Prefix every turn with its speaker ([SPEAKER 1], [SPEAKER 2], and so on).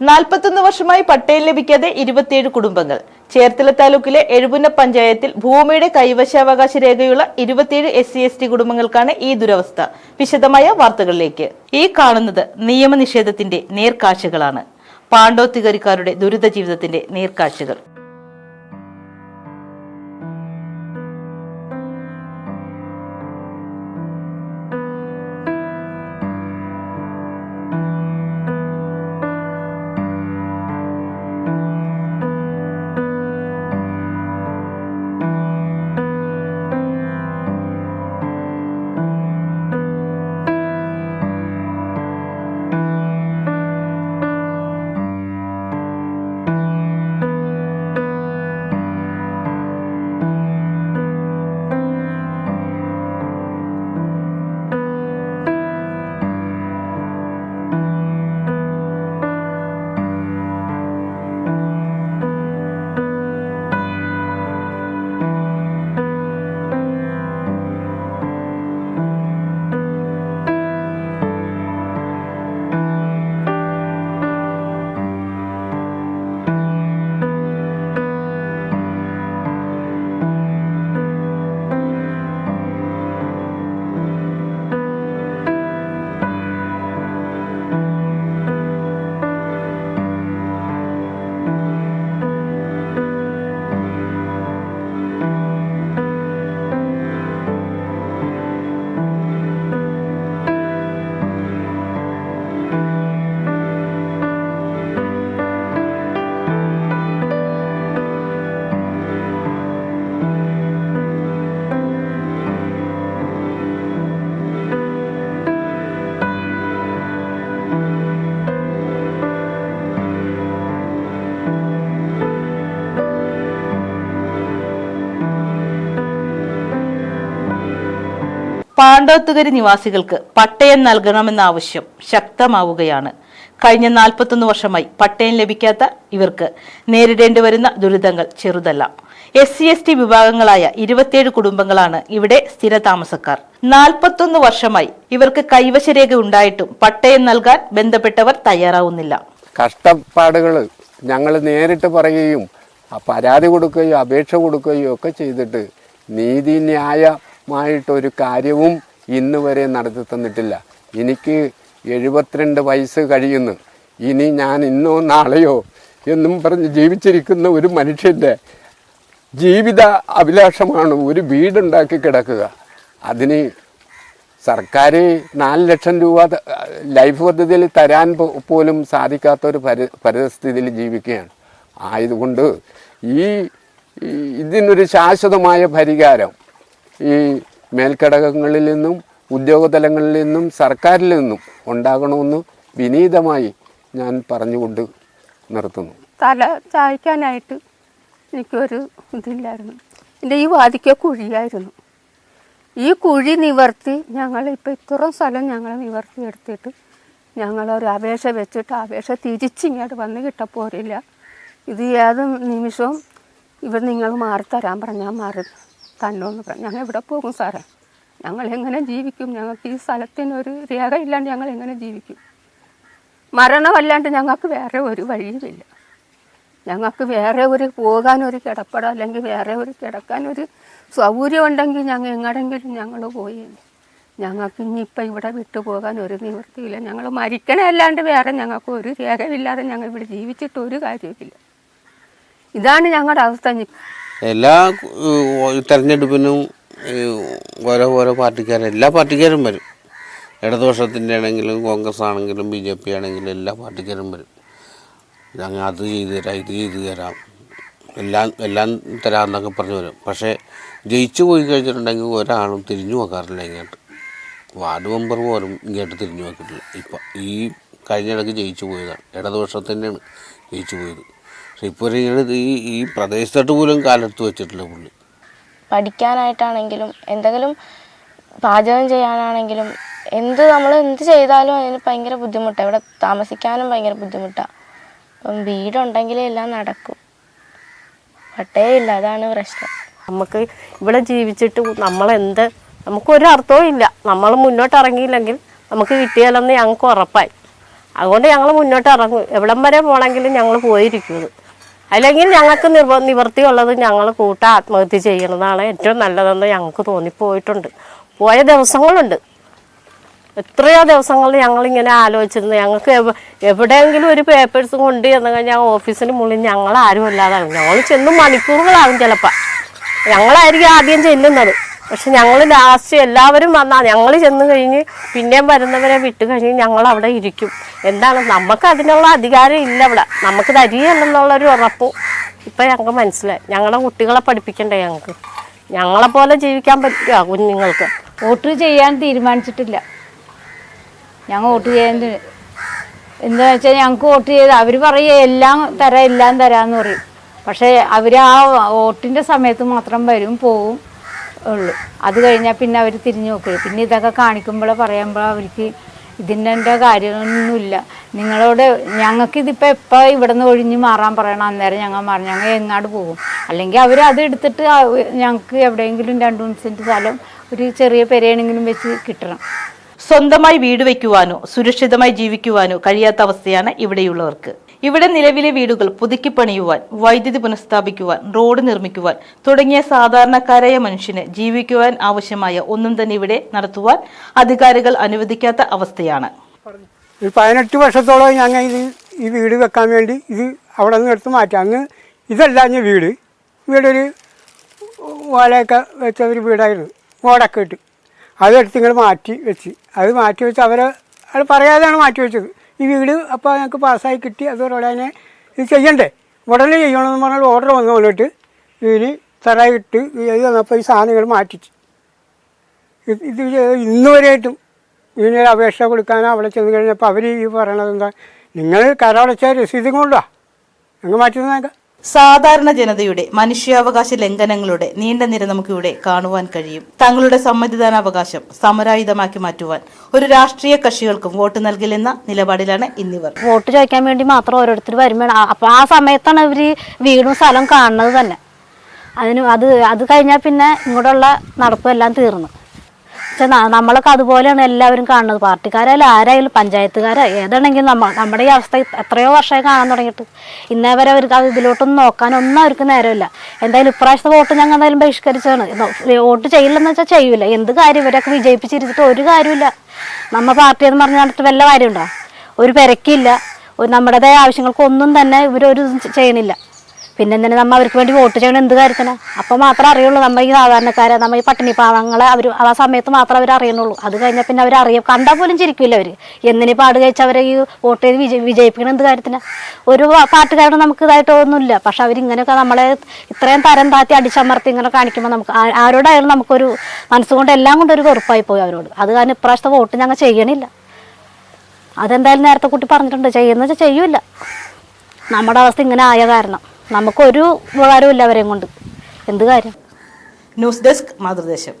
[SPEAKER 1] നാൽപ്പത്തൊന്ന് വർഷമായി പട്ടയം ലഭിക്കാതെ ഇരുപത്തിയേഴ് കുടുംബങ്ങൾ. ചേർത്തല താലൂക്കിലെ എഴുപുന്ന പഞ്ചായത്തിൽ ഭൂമിയുടെ കൈവശാവകാശ രേഖയുള്ള ഇരുപത്തിയേഴ് എസ് സി എസ് ടി കുടുംബങ്ങൾക്കാണ് ഈ ദുരവസ്ഥ. വിശദമായ വാർത്തകളിലേക്ക്. ഈ കാണുന്നത് നിയമനിഷേധത്തിന്റെ നേർക്കാഴ്ചകളാണ്. പാണ്ഡോത്തികരിക്കാരുടെ ദുരിത ജീവിതത്തിന്റെ നേർക്കാഴ്ചകൾ. പാണ്ഡോത്തുകരി നിവാസികൾക്ക് പട്ടയം നൽകണമെന്ന ആവശ്യം ശക്തമാവുകയാണ്. കഴിഞ്ഞ നാൽപ്പത്തൊന്ന് വർഷമായി പട്ടയം ലഭിക്കാത്ത ഇവർക്ക് നേരിടേണ്ടി വരുന്ന ദുരിതങ്ങൾ ചെറുതല്ല. എസ് സി എസ് ടി വിഭാഗങ്ങളായ ഇരുപത്തിയേഴ് കുടുംബങ്ങളാണ് ഇവിടെ സ്ഥിര താമസക്കാർ. നാൽപ്പത്തൊന്ന് വർഷമായി ഇവർക്ക് കൈവശരേഖ ഉണ്ടായിട്ടും പട്ടയം നൽകാൻ ബന്ധപ്പെട്ടവർ തയ്യാറാവുന്നില്ല.
[SPEAKER 2] കഷ്ടപ്പാടുകൾ ഞങ്ങൾ നേരിട്ട് പറയുകയും പരാതി കൊടുക്കുകയോ അപേക്ഷ കൊടുക്കുകയോ ഒക്കെ ചെയ്തിട്ട് നീതിന്യായമായിട്ടൊരു കാര്യവും ഇന്ന് വരെ നടത്തി തന്നിട്ടില്ല. എനിക്ക് എഴുപത്തിരണ്ട് വയസ്സ് കഴിയുന്നു. ഇനി ഞാൻ ഇന്നോ നാളെയോ എന്നും പറഞ്ഞ് ജീവിച്ചിരിക്കുന്ന ഒരു മനുഷ്യന്റെ ജീവിത അഭിലാഷമാണ് ഒരു വീടുണ്ടാക്കി കിടക്കുക. അതിന് സർക്കാർ നാല് ലക്ഷം രൂപ ലൈഫ് പദ്ധതിയിൽ തരാൻ പോലും സാധിക്കാത്ത ഒരു പരി പരിസ്ഥിതിയിൽ ജീവിക്കുകയാണ്. ആയതുകൊണ്ട് ഈ ഇതിനൊരു ശാശ്വതമായ പരിഹാരം ഈ മേൽഘടകങ്ങളിൽ നിന്നും ഉദ്യോഗതലങ്ങളിൽ നിന്നും സർക്കാരിൽ നിന്നും ഉണ്ടാകണമെന്ന് വിനീതമായി ഞാൻ പറഞ്ഞുകൊണ്ട് നിർത്തുന്നു.
[SPEAKER 3] തല ചായ്ക്കാനായിട്ട് എനിക്കൊരു ഇതില്ലായിരുന്നു. എന്റെ ഈ വാതിക്ക കുഴിയായിരുന്നു. ഈ കുഴി നിവർത്തി ഞങ്ങൾ ഇപ്പം ഇത്രയും സ്ഥലം ഞങ്ങൾ നിവർത്തി എടുത്തിട്ട് ഞങ്ങളൊരു അപേക്ഷ വെച്ചിട്ട് അപേക്ഷ തിരിച്ചിങ്ങോട്ട് വന്ന് കിട്ടപ്പോരില്ല ഇത് ഏത് നിമിഷവും ഇവർ നിങ്ങൾ മാറി തരാൻ പറഞ്ഞാൽ മാറി. തന്നോന്ന് പറഞ്ഞു. ഞങ്ങൾ എവിടെ പോകും സാറേ? ഞങ്ങൾ എങ്ങനെ ജീവിക്കും? ഞങ്ങൾക്ക് ഈ സ്ഥലത്തിനൊരു രേഖ ഇല്ലാണ്ട് ഞങ്ങൾ എങ്ങനെ ജീവിക്കും? മരണമല്ലാണ്ട് ഞങ്ങൾക്ക് വേറെ ഒരു വഴിയുമില്ല. ഞങ്ങൾക്ക് വേറെ ഒരു പോകാൻ ഒരു കിടപ്പട അല്ലെങ്കിൽ വേറെ ഒരു കിടക്കാൻ ഒരു സൗകര്യം ഉണ്ടെങ്കിൽ ഞങ്ങൾ എങ്ങടെങ്കിലും ഞങ്ങൾ പോയി. ഞങ്ങൾക്ക് ഇനിയിപ്പോൾ ഇവിടെ വിട്ടു പോകാൻ ഒരു നിവൃത്തിയില്ല. ഞങ്ങൾ മരിക്കണമല്ലാണ്ട് വേറെ ഞങ്ങൾക്ക് ഒരു രേഖയില്ലാതെ ഞങ്ങൾ ഇവിടെ ജീവിച്ചിട്ട് ഒരു കാര്യമില്ല ഇതാണ് ഞങ്ങളുടെ അവസ്ഥ.
[SPEAKER 4] എല്ലാ തെരഞ്ഞെടുപ്പിനും ഓരോ ഓരോ പാർട്ടിക്കാരും എല്ലാ പാർട്ടിക്കാരും വരും. ഇടതുപക്ഷത്തിന്റെ ആണെങ്കിലും കോൺഗ്രസ് ആണെങ്കിലും ബി ജെ പി ആണെങ്കിലും എല്ലാ പാർട്ടിക്കാരും വരും. ഞങ്ങൾ അത് ചെയ്തു തരാം ഇത് ചെയ്തു തരാം. എല്ലാം എല്ലാം തരാമെന്നൊക്കെ പറഞ്ഞു വരും. പക്ഷേ ജയിച്ചു പോയി കഴിഞ്ഞിട്ടുണ്ടെങ്കിൽ ഒരാളും തിരിഞ്ഞു നോക്കാറില്ല ഇങ്ങോട്ട്. വാർഡ് മെമ്പർ പോലും ഇങ്ങോട്ട് തിരിഞ്ഞു നോക്കിയിട്ടില്ല. ഇപ്പം ഈ കഴിഞ്ഞിടയ്ക്ക് ജയിച്ചു പോയതാണ്. ഇടതുപക്ഷത്തിന്റെയാണ് ജയിച്ചു പോയത്. പക്ഷെ ഇപ്പോൾ ഈ ഈ പ്രദേശത്തോട്ട് പോലും കാലെടുത്ത് വെച്ചിട്ടില്ല പുള്ളി.
[SPEAKER 5] പഠിക്കാനായിട്ടാണെങ്കിലും എന്തെങ്കിലും പാചകം ചെയ്യാനാണെങ്കിലും എന്ത് നമ്മൾ എന്ത് ചെയ്താലും അതിന് ഭയങ്കര ബുദ്ധിമുട്ടാണ് ഇവിടെ താമസിക്കാനും ഭയങ്കര ബുദ്ധിമുട്ടാണ് അപ്പം വീടുണ്ടെങ്കിലേ എല്ലാം നടക്കും. പട്ടേ ഇല്ല അതാണ് പ്രശ്നം.
[SPEAKER 6] നമുക്ക് ഇവിടെ ജീവിച്ചിട്ട് നമ്മളെന്ത് നമുക്കൊരർത്ഥവും ഇല്ല. നമ്മൾ മുന്നോട്ട് ഇറങ്ങിയില്ലെങ്കിൽ നമുക്ക് കിട്ടിയാലെന്ന് ഞങ്ങൾക്ക് ഉറപ്പായി. അതുകൊണ്ട് ഞങ്ങൾ മുന്നോട്ട് ഇറങ്ങും എവിടം വരെ പോകണമെങ്കിലും ഞങ്ങൾ പോയിരിക്കും അല്ലെങ്കിൽ ഞങ്ങൾക്ക് നിർവ നിവൃത്തിയുള്ളത് ഞങ്ങൾ കൂട്ട ആത്മഹത്യ ചെയ്യണതാണ് ഏറ്റവും നല്ലതെന്ന് ഞങ്ങൾക്ക് തോന്നിപ്പോയിട്ടുണ്ട്. പോയ ദിവസങ്ങളുണ്ട്. എത്രയോ ദിവസങ്ങൾ ഞങ്ങളിങ്ങനെ ആലോചിച്ചിരുന്നു. ഞങ്ങൾക്ക് എവ- എവിടെയെങ്കിലും ഒരു പേപ്പേഴ്സ് കൊണ്ട് ചെന്ന് കഴിഞ്ഞാൽ ഓഫീസിന് മുകളിൽ ഞങ്ങൾ ആരും അല്ലാതാകും ഞങ്ങൾ ചെന്ന് മണിക്കൂറുകളാകും ചിലപ്പോൾ ഞങ്ങളായിരിക്കും ആദ്യം ചെല്ലുന്നത്. പക്ഷെ ഞങ്ങൾ ലാസ്റ്റ് എല്ലാവരും വന്നാൽ ഞങ്ങൾ ചെന്ന് കഴിഞ്ഞ് പിന്നെയും വരുന്നവരെ വിട്ട് കഴിഞ്ഞ് ഞങ്ങൾ അവിടെ ഇരിക്കും. എന്താണ്? നമുക്ക് അതിനുള്ള അധികാരം ഇല്ല ഇവിടെ. നമുക്ക് തരികയല്ലെന്നുള്ളൊരു ഉറപ്പ് ഇപ്പം ഞങ്ങൾക്ക് മനസ്സിലായി. ഞങ്ങളുടെ കുട്ടികളെ പഠിപ്പിക്കണ്ടേ ഞങ്ങൾക്ക് ഞങ്ങളെപ്പോലെ ജീവിക്കാൻ പറ്റുക കുഞ്ഞുങ്ങൾക്ക്?
[SPEAKER 7] വോട്ട് ചെയ്യാൻ തീരുമാനിച്ചിട്ടില്ല. ഞങ്ങൾ വോട്ട് ചെയ്യാൻ എന്താ വെച്ചാൽ ഞങ്ങൾക്ക് വോട്ട് ചെയ്ത് അവർ പറയുക എല്ലാം തരാം എല്ലാം തരാമെന്ന് പറയും. പക്ഷേ അവർ ആ വോട്ടിന്റെ സമയത്ത് മാത്രം വരും പോവും. ഉള്ളു. അത് കഴിഞ്ഞാൽ പിന്നെ അവർ തിരിഞ്ഞു നോക്കുള്ളൂ. പിന്നെ ഇതൊക്കെ കാണിക്കുമ്പോഴോ പറയുമ്പോൾ അവർക്ക് ഇതിന്റെ കാര്യമൊന്നുമില്ല നിങ്ങളോട് ഞങ്ങൾക്ക് ഇതിപ്പോൾ എപ്പോൾ ഇവിടെ നിന്ന് ഒഴിഞ്ഞ് മാറാൻ പറയണം അന്നേരം ഞങ്ങൾ മാറും. ഞങ്ങൾ എങ്ങാട് പോകും. അല്ലെങ്കിൽ അവർ അത് എടുത്തിട്ട് ഞങ്ങൾക്ക് എവിടെയെങ്കിലും രണ്ട് മൂന്ന് സെന്റ് സ്ഥലം ഒരു ചെറിയ പെരയാണെങ്കിലും വെച്ച് കിട്ടണം.
[SPEAKER 1] സ്വന്തമായി വീട് വയ്ക്കുവാനോ സുരക്ഷിതമായി ജീവിക്കുവാനോ കഴിയാത്ത അവസ്ഥയാണ് ഇവിടെയുള്ളവർക്ക്. ഇവിടെ നിലവിലെ വീടുകൾ പുതുക്കി പണിയുവാൻ വൈദ്യുതി പുനഃസ്ഥാപിക്കുവാൻ റോഡ് നിർമ്മിക്കുവാൻ തുടങ്ങിയ സാധാരണക്കാരായ മനുഷ്യന് ജീവിക്കുവാൻ ആവശ്യമായ ഒന്നും തന്നെ ഇവിടെ നടത്തുവാൻ അധികാരികൾ അനുവദിക്കാത്ത അവസ്ഥയാണ്.
[SPEAKER 8] ഒരു പതിനെട്ട് വർഷത്തോളം ഞങ്ങൾ ഇത് ഈ വീട് വെക്കാൻ വേണ്ടി ഇത് അവിടെ നിന്ന് എടുത്ത് മാറ്റാം. അങ്ങ് ഇതല്ല ഇതല്ലാഞ്ഞ വീട്. വീടൊരു ഓലയൊക്കെ വെച്ച ഒരു വീടായിരുന്നു. ഓടൊക്കെ ഇട്ട്. അതെടുത്ത് ഇങ്ങനെ മാറ്റി വെച്ച്. അത് മാറ്റി വെച്ച് അവരെ അത് പറയാതെയാണ് മാറ്റി വെച്ചത്. ഈ വീട് അപ്പോൾ ഞങ്ങൾക്ക് പാസ്സായി കിട്ടി. അതോടെ അതിനെ ഇത് ചെയ്യണ്ടേ? ഉടനെ ചെയ്യണമെന്ന് പറഞ്ഞാൽ ഓർഡർ വന്നു വന്നിട്ട് ഇതിന് തറയിട്ട് ഇത് വന്നപ്പോൾ ഈ സാധനങ്ങൾ മാറ്റിച്ചു. ഇത് ഇത് ഇന്ന് വരെയായിട്ടും ഇതിനൊരു അപേക്ഷ കൊടുക്കാനോ അവിടെ ചെന്ന് കഴിഞ്ഞപ്പോൾ അവർ ഈ പറയണത് എന്താ? നിങ്ങൾ കരടച്ച രസീതും കൊണ്ടുവാ. ഞങ്ങൾ മാറ്റുന്നേക്കാം
[SPEAKER 1] സാധാരണ ജനതയുടെ മനുഷ്യാവകാശ ലംഘനങ്ങളുടെ നീണ്ട നിര നമുക്കിവിടെ കാണുവാൻ കഴിയും. തങ്ങളുടെ സമ്മതിദാനാവകാശം സമരായുധമാക്കി മാറ്റുവാൻ ഒരു രാഷ്ട്രീയ കക്ഷികൾക്കും വോട്ട് നൽകില്ലെന്ന നിലപാടിലാണ് ഇന്നിവർ.
[SPEAKER 9] വോട്ട് ചോദിക്കാൻ വേണ്ടി മാത്രം ഓരോരുത്തർ വരുമ്പോൾ അപ്പൊ ആ സമയത്താണ് ഇവർ വീടും സ്ഥലം കാണുന്നത് തന്നെ. അതിന് അത് അത് കഴിഞ്ഞാൽ പിന്നെ ഇങ്ങോട്ടുള്ള നടപ്പെല്ലാം തീർന്നു. പക്ഷെ നമ്മളൊക്കെ അതുപോലെയാണ് എല്ലാവരും കാണുന്നത്. പാർട്ടിക്കാരായാലും ആരായാലും പഞ്ചായത്തുകാരോ ഏതാണെങ്കിലും നമ്മ നമ്മുടെ ഈ അവസ്ഥ എത്രയോ വർഷമായി കാണാൻ തുടങ്ങിയിട്ട്. ഇന്നേ വരെ അവർക്ക് അത് ഇതിലോട്ടൊന്നും നോക്കാനൊന്നും അവർക്ക് നേരമില്ല. എന്തായാലും ഇപ്രാവശ്യത്തെ വോട്ട് ഞങ്ങൾ എന്തായാലും ബഹിഷ്കരിച്ചാണ് വോട്ട് ചെയ്യില്ലെന്ന് വെച്ചാൽ ചെയ്യൂല. എന്ത് കാര്യം? ഇവരൊക്കെ വിജയിപ്പിച്ചിരുന്നിട്ട് ഒരു കാര്യമില്ല നമ്മ പാർട്ടി എന്ന് പറഞ്ഞാൽ നടന്നിട്ട് വല്ല കാര്യമുണ്ടോ? ഒരു പെരക്കില്ല. നമ്മുടേതായ ആവശ്യങ്ങൾക്കൊന്നും തന്നെ ഇവരൊരു ചെയ്യണില്ല. പിന്നെ എന്തിനാ നമ്മൾ അവർക്ക് വേണ്ടി വോട്ട് ചെയ്യണം എന്ത് കാര്യത്തിനാ? അപ്പം മാത്രമേ അറിയുള്ളൂ നമ്മൾ ഈ സാധാരണക്കാരെ നമ്മൾ ഈ പട്ടിണി പാവങ്ങളെ അവർ ആ സമയത്ത് മാത്രമേ അവർ അറിയണുള്ളൂ അത് കഴിഞ്ഞാൽ പിന്നെ അവർ അറിയാം കണ്ടാൽ പോലും ചിരിക്കില്ല അവർ എന്തിനീ പാട് കഴിച്ച് അവരെ ഈ വോട്ട് ചെയ്ത് വിജയി വിജയിപ്പിക്കണം എന്ത് കാര്യത്തിനാ? ഒരു പാട്ടുകാരുടെ നമുക്ക് ഇതായിട്ടൊന്നുമില്ല. പക്ഷെ അവരിങ്ങനെയൊക്കെ നമ്മളെ ഇത്രയും തരം താത്തി അടിച്ചമർത്തി ഇങ്ങനെ കാണിക്കുമ്പോൾ നമുക്ക് ആരോടായാലും നമുക്കൊരു മനസ്സുകൊണ്ട് എല്ലാം കൊണ്ടൊരു വെറുപ്പായി പോയി അവരോട്. അത് കാരണം ഇപ്രാവശ്യത്തെ വോട്ട് ഞങ്ങൾ ചെയ്യണില്ല. അതെന്തായാലും നേരത്തെ കുട്ടി പറഞ്ഞിട്ടുണ്ട്. ചെയ്യുന്ന വെച്ചാൽ ചെയ്യൂല നമ്മുടെ അവസ്ഥ ഇങ്ങനെ ആയ കാരണം. നമുക്കൊരു ഉപകാരവും ഇല്ല അവരെയും കൊണ്ട്. എന്ത് കാര്യം?
[SPEAKER 1] News desk മാതൃദേശം